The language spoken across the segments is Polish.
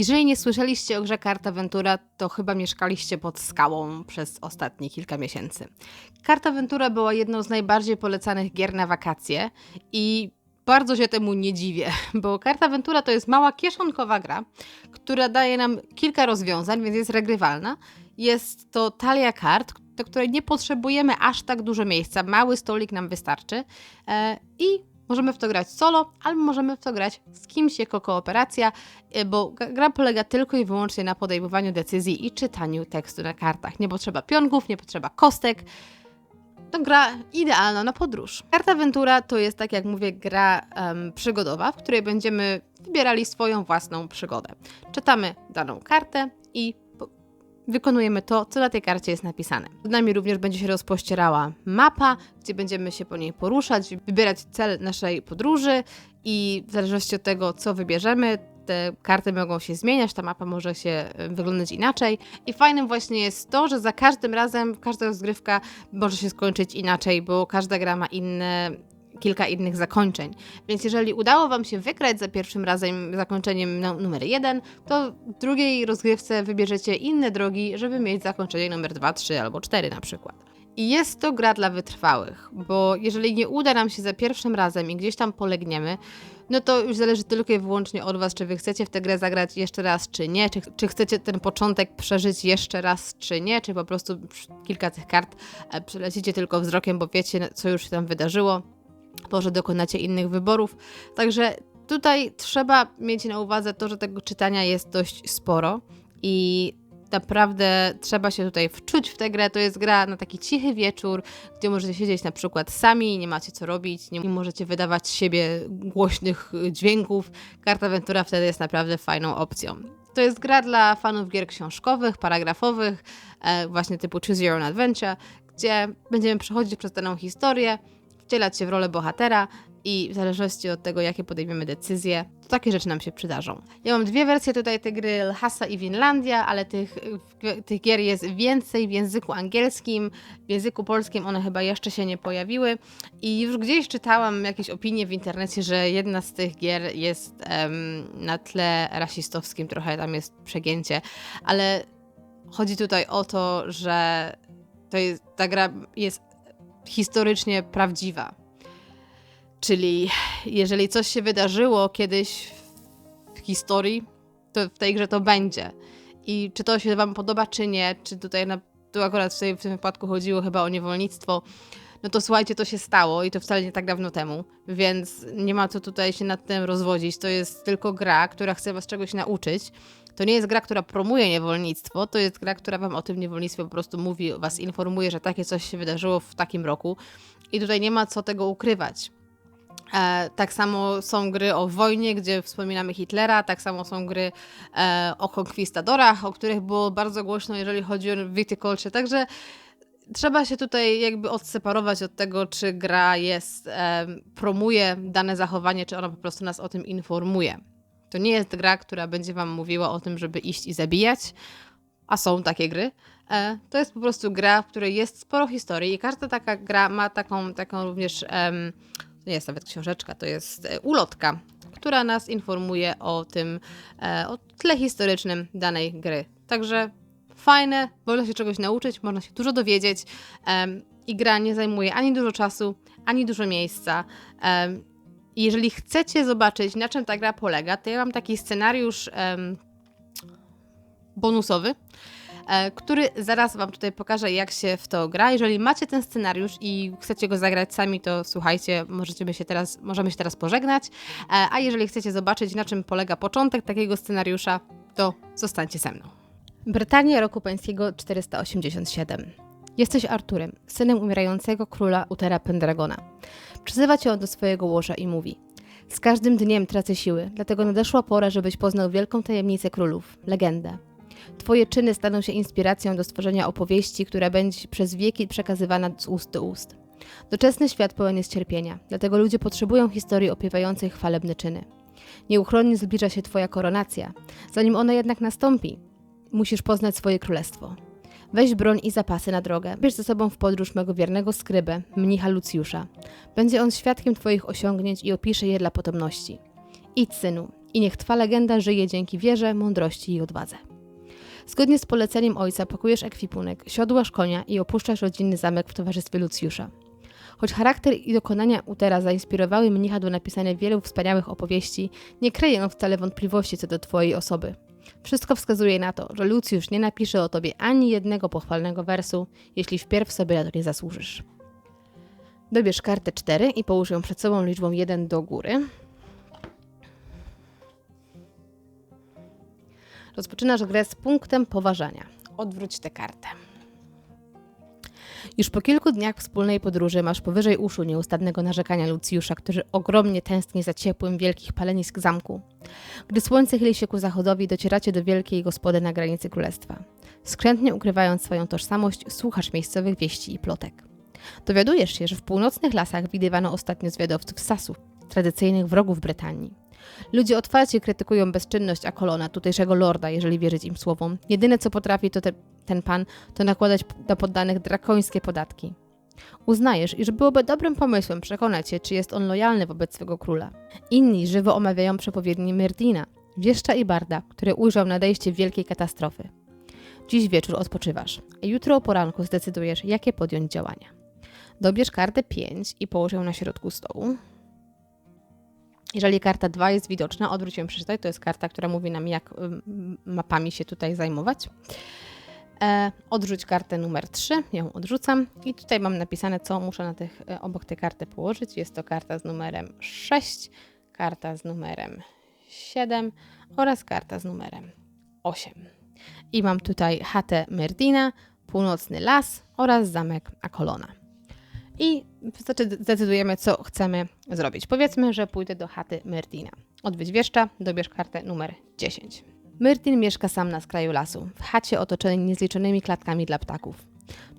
Jeżeli nie słyszeliście o grze Karta Ventura, to chyba mieszkaliście pod skałą przez ostatnie kilka miesięcy. Karta Ventura była jedną z najbardziej polecanych gier na wakacje i bardzo się temu nie dziwię, bo Karta Ventura to jest mała kieszonkowa gra, która daje nam kilka rozwiązań, więc jest regrywalna. Jest to talia kart, do której nie potrzebujemy aż tak dużo miejsca. Mały stolik nam wystarczy e, i możemy w to grać solo, albo możemy w to grać z kimś jako kooperacja, e, bo gra polega tylko i wyłącznie na podejmowaniu decyzji i czytaniu tekstu na kartach. Nie potrzeba pionków, nie potrzeba kostek. To gra idealna na podróż. Karta Ventura to jest, tak jak mówię, gra um, przygodowa, w której będziemy wybierali swoją własną przygodę. Czytamy daną kartę i wykonujemy to, co na tej karcie jest napisane. Z nami również będzie się rozpościerała mapa, gdzie będziemy się po niej poruszać, wybierać cel naszej podróży i w zależności od tego, co wybierzemy, te karty mogą się zmieniać, ta mapa może się e, wyglądać inaczej. I fajnym właśnie jest to, że za każdym razem, każda rozgrywka może się skończyć inaczej, bo każda gra ma inne kilka innych zakończeń. Więc jeżeli udało Wam się wygrać za pierwszym razem zakończeniem numer jeden, to w drugiej rozgrywce wybierzecie inne drogi, żeby mieć zakończenie numer 2, 3 albo 4 na przykład. I jest to gra dla wytrwałych, bo jeżeli nie uda nam się za pierwszym razem i gdzieś tam polegniemy, no to już zależy tylko i wyłącznie od Was, czy Wy chcecie w tę grę zagrać jeszcze raz, czy nie, czy, czy chcecie ten początek przeżyć jeszcze raz, czy nie, czy po prostu kilka tych kart e, przelecicie tylko wzrokiem, bo wiecie, co już się tam wydarzyło może dokonacie innych wyborów. Także tutaj trzeba mieć na uwadze to, że tego czytania jest dość sporo i naprawdę trzeba się tutaj wczuć w tę grę. To jest gra na taki cichy wieczór, gdzie możecie siedzieć na przykład sami, nie macie co robić, nie możecie wydawać siebie głośnych dźwięków. Karta Ventura wtedy jest naprawdę fajną opcją. To jest gra dla fanów gier książkowych, paragrafowych, e, właśnie typu Choose Your Own Adventure, gdzie będziemy przechodzić przez daną historię, wcielać się w rolę bohatera i w zależności od tego, jakie podejmiemy decyzje, to takie rzeczy nam się przydarzą. Ja mam dwie wersje tutaj tej gry, Lhasa i Winlandia, ale tych, tych gier jest więcej w języku angielskim, w języku polskim one chyba jeszcze się nie pojawiły. I już gdzieś czytałam jakieś opinie w internecie, że jedna z tych gier jest um, na tle rasistowskim, trochę tam jest przegięcie, ale chodzi tutaj o to, że to jest, ta gra jest historycznie prawdziwa. Czyli jeżeli coś się wydarzyło kiedyś w historii, to w tej grze to będzie. I czy to się Wam podoba, czy nie, czy tutaj na, tu akurat w tym, wypadku chodziło chyba o niewolnictwo, no to słuchajcie, to się stało i to wcale nie tak dawno temu, więc nie ma co tutaj się nad tym rozwodzić. To jest tylko gra, która chce Was czegoś nauczyć. To nie jest gra, która promuje niewolnictwo, to jest gra, która Wam o tym niewolnictwie po prostu mówi, Was informuje, że takie coś się wydarzyło w takim roku i tutaj nie ma co tego ukrywać. E, tak samo są gry o wojnie, gdzie wspominamy Hitlera, tak samo są gry e, o konkwistadorach, o których było bardzo głośno, jeżeli chodzi o Viticulture. Także trzeba się tutaj jakby odseparować od tego, czy gra jest, e, promuje dane zachowanie, czy ona po prostu nas o tym informuje. To nie jest gra, która będzie Wam mówiła o tym, żeby iść i zabijać, a są takie gry. E, to jest po prostu gra, w której jest sporo historii i każda taka gra ma taką, taką również, um, to nie jest nawet książeczka, to jest e, ulotka, która nas informuje o tym, e, o tle historycznym danej gry. Także fajne, można się czegoś nauczyć, można się dużo dowiedzieć um, i gra nie zajmuje ani dużo czasu, ani dużo miejsca. Um, jeżeli chcecie zobaczyć, na czym ta gra polega, to ja mam taki scenariusz um, bonusowy, e, który zaraz Wam tutaj pokażę, jak się w to gra. Jeżeli macie ten scenariusz i chcecie go zagrać sami, to słuchajcie, możecie się teraz, możemy się teraz pożegnać. E, a jeżeli chcecie zobaczyć, na czym polega początek takiego scenariusza, to zostańcie ze mną. Brytania roku pańskiego 487. Jesteś Arturem, synem umierającego króla Utera Pendragona. Przyzywa cię on do swojego łoża i mówi: Z każdym dniem tracę siły, dlatego nadeszła pora, żebyś poznał wielką tajemnicę królów legendę. Twoje czyny staną się inspiracją do stworzenia opowieści, która będzie przez wieki przekazywana z ust do ust. Doczesny świat pełen jest cierpienia, dlatego ludzie potrzebują historii opiewającej chwalebne czyny. Nieuchronnie zbliża się Twoja koronacja. Zanim ona jednak nastąpi, musisz poznać swoje królestwo. Weź broń i zapasy na drogę. Bierz ze sobą w podróż mego wiernego skrybę, mnicha Lucjusza. Będzie on świadkiem Twoich osiągnięć i opisze je dla potomności. Idź, synu, I niech twa legenda żyje dzięki wierze, mądrości i odwadze. Zgodnie z poleceniem ojca pakujesz ekwipunek, siodłasz konia i opuszczasz rodzinny zamek w towarzystwie Lucjusza. Choć charakter i dokonania Utera zainspirowały mnicha do napisania wielu wspaniałych opowieści, nie kryje on wcale wątpliwości co do twojej osoby. Wszystko wskazuje na to, że Lucjusz nie napisze o tobie ani jednego pochwalnego wersu, jeśli wpierw sobie na to nie zasłużysz. Dobierz kartę 4 i połóż ją przed sobą liczbą 1 do góry. Rozpoczynasz grę z punktem poważania. Odwróć tę kartę. Już po kilku dniach wspólnej podróży masz powyżej uszu nieustannego narzekania Lucjusza, który ogromnie tęskni za ciepłym wielkich palenisk zamku. Gdy słońce chyli się ku zachodowi, docieracie do wielkiej gospody na granicy królestwa. Skrzętnie ukrywając swoją tożsamość, słuchasz miejscowych wieści i plotek. Dowiadujesz się, że w północnych lasach widywano ostatnio zwiadowców Sasów, tradycyjnych wrogów Brytanii. Ludzie otwarcie krytykują bezczynność Akolona, tutejszego lorda, jeżeli wierzyć im słowom. Jedyne co potrafi to te, ten pan, to nakładać na poddanych drakońskie podatki. Uznajesz, iż byłoby dobrym pomysłem przekonać się, czy jest on lojalny wobec swego króla. Inni żywo omawiają przepowiedni Myrdina, wieszcza i barda, który ujrzał nadejście wielkiej katastrofy. Dziś wieczór odpoczywasz, a jutro o poranku zdecydujesz, jakie podjąć działania. Dobierz kartę 5 i połóż ją na środku stołu. Jeżeli karta 2 jest widoczna, odwróć ją przeczytaj. To jest karta, która mówi nam, jak mapami się tutaj zajmować. E, odrzuć kartę numer 3, ją odrzucam. I tutaj mam napisane, co muszę na tych, e, obok tej karty położyć. Jest to karta z numerem 6, karta z numerem 7 oraz karta z numerem 8. I mam tutaj chatę Merdina, północny las oraz zamek Akolona i zdecydujemy, co chcemy zrobić. Powiedzmy, że pójdę do chaty Myrtina. Odwiedź wieszcza, dobierz kartę numer 10. Myrtin mieszka sam na skraju lasu, w chacie otoczonej niezliczonymi klatkami dla ptaków.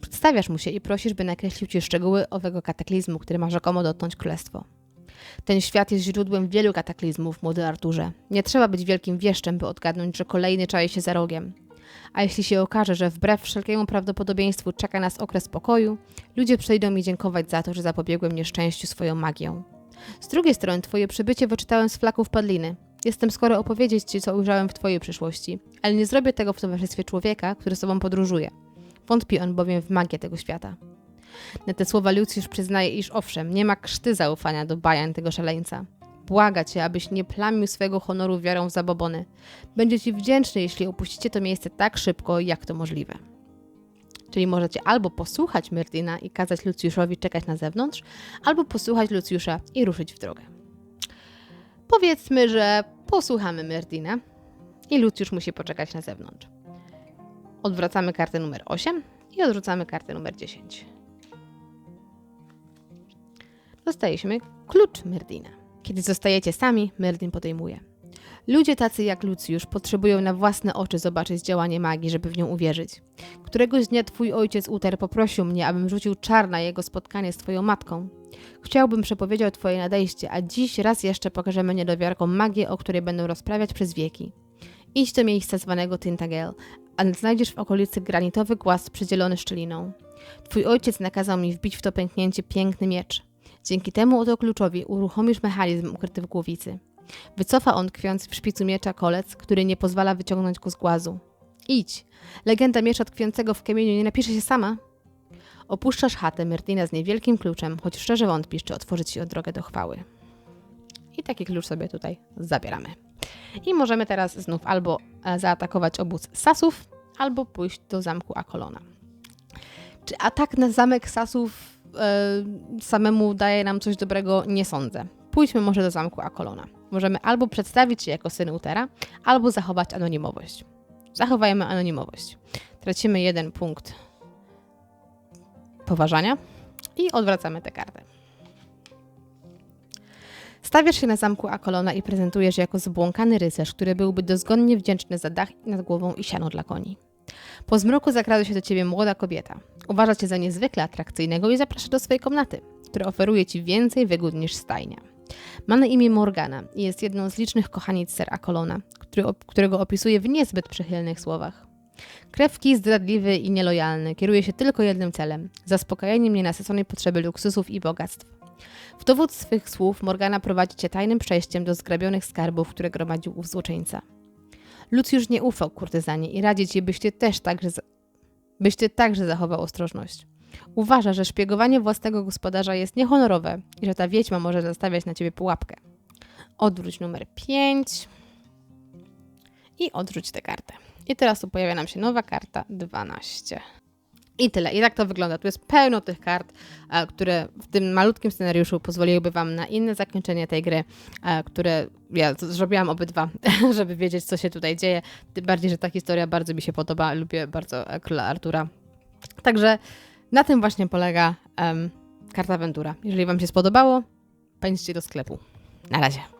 Przedstawiasz mu się i prosisz, by nakreślił ci szczegóły owego kataklizmu, który ma rzekomo dotknąć królestwo. Ten świat jest źródłem wielu kataklizmów, młody Arturze. Nie trzeba być wielkim wieszczem, by odgadnąć, że kolejny czaje się za rogiem. A jeśli się okaże, że wbrew wszelkiemu prawdopodobieństwu czeka nas okres pokoju, ludzie przyjdą mi dziękować za to, że zapobiegłem nieszczęściu swoją magią. Z drugiej strony, twoje przybycie wyczytałem z flaków padliny. Jestem skoro opowiedzieć ci, co ujrzałem w twojej przyszłości, ale nie zrobię tego w towarzystwie człowieka, który z tobą podróżuje. Wątpi on bowiem w magię tego świata. Na te słowa Lucjusz przyznaje, iż owszem, nie ma krzty zaufania do bajań tego szaleńca. Błaga cię, abyś nie plamił swojego honoru wiarą w zabobony. Będzie ci wdzięczny, jeśli opuścicie to miejsce tak szybko, jak to możliwe. Czyli możecie albo posłuchać Myrtina i kazać Lucjuszowi czekać na zewnątrz, albo posłuchać Lucjusza i ruszyć w drogę. Powiedzmy, że posłuchamy Myrtina i Lucjusz musi poczekać na zewnątrz. Odwracamy kartę numer 8 i odrzucamy kartę numer 10. Dostaliśmy klucz Myrtina. Kiedy zostajecie sami, Merlin podejmuje. Ludzie tacy jak Lucjusz potrzebują na własne oczy zobaczyć działanie magii, żeby w nią uwierzyć. Któregoś dnia twój ojciec Uter poprosił mnie, abym rzucił czar na jego spotkanie z twoją matką. Chciałbym przepowiedział twoje nadejście, a dziś raz jeszcze pokażemy niedowiarkom magię, o której będą rozprawiać przez wieki. Idź do miejsca zwanego Tintagel, a znajdziesz w okolicy granitowy głaz przydzielony szczeliną. Twój ojciec nakazał mi wbić w to pęknięcie piękny miecz. Dzięki temu oto kluczowi uruchomisz mechanizm ukryty w głowicy. Wycofa on tkwiący w szpicu miecza kolec, który nie pozwala wyciągnąć go z głazu. Idź! Legenda miecza tkwiącego w kamieniu nie napisze się sama. Opuszczasz chatę Myrtina z niewielkim kluczem, choć szczerze wątpisz, czy otworzyć ci drogę do chwały. I taki klucz sobie tutaj zabieramy. I możemy teraz znów albo e, zaatakować obóz Sasów, albo pójść do zamku Akolona. Czy atak na zamek Sasów samemu daje nam coś dobrego, nie sądzę. Pójdźmy może do zamku Akolona. Możemy albo przedstawić się jako syn Utera, albo zachować anonimowość. Zachowajmy anonimowość. Tracimy jeden punkt poważania i odwracamy tę kartę. Stawiasz się na zamku Akolona i prezentujesz jako zbłąkany rycerz, który byłby dozgonnie wdzięczny za dach nad głową i siano dla koni. Po zmroku zakrada się do ciebie młoda kobieta. Uważa cię za niezwykle atrakcyjnego i zaprasza do swojej komnaty, która oferuje ci więcej wygód niż stajnia. Ma na imię Morgana i jest jedną z licznych kochanic Ser Akolona, który, którego opisuje w niezbyt przychylnych słowach. Krewki, zdradliwy i nielojalny, kieruje się tylko jednym celem zaspokajaniem nienasyconej potrzeby luksusów i bogactw. W dowód swych słów Morgana prowadzi cię tajnym przejściem do zgrabionych skarbów, które gromadził ów złoczyńca. Luciusz nie ufał kurtyzanie i radzi ci, byś ty też także, za- byś ty także zachował ostrożność. Uważa, że szpiegowanie własnego gospodarza jest niehonorowe i że ta wiedźma może zastawiać na ciebie pułapkę. Odwróć numer 5 i odrzuć tę kartę. I teraz tu pojawia nam się nowa karta 12. I tyle. I tak to wygląda. Tu jest pełno tych kart, e, które w tym malutkim scenariuszu pozwoliłyby Wam na inne zakończenie tej gry, e, które ja zrobiłam obydwa, żeby wiedzieć, co się tutaj dzieje. Tym bardziej, że ta historia bardzo mi się podoba. Lubię bardzo e, Króla Artura. Także na tym właśnie polega em, karta Ventura. Jeżeli Wam się spodobało, pędźcie do sklepu. Na razie.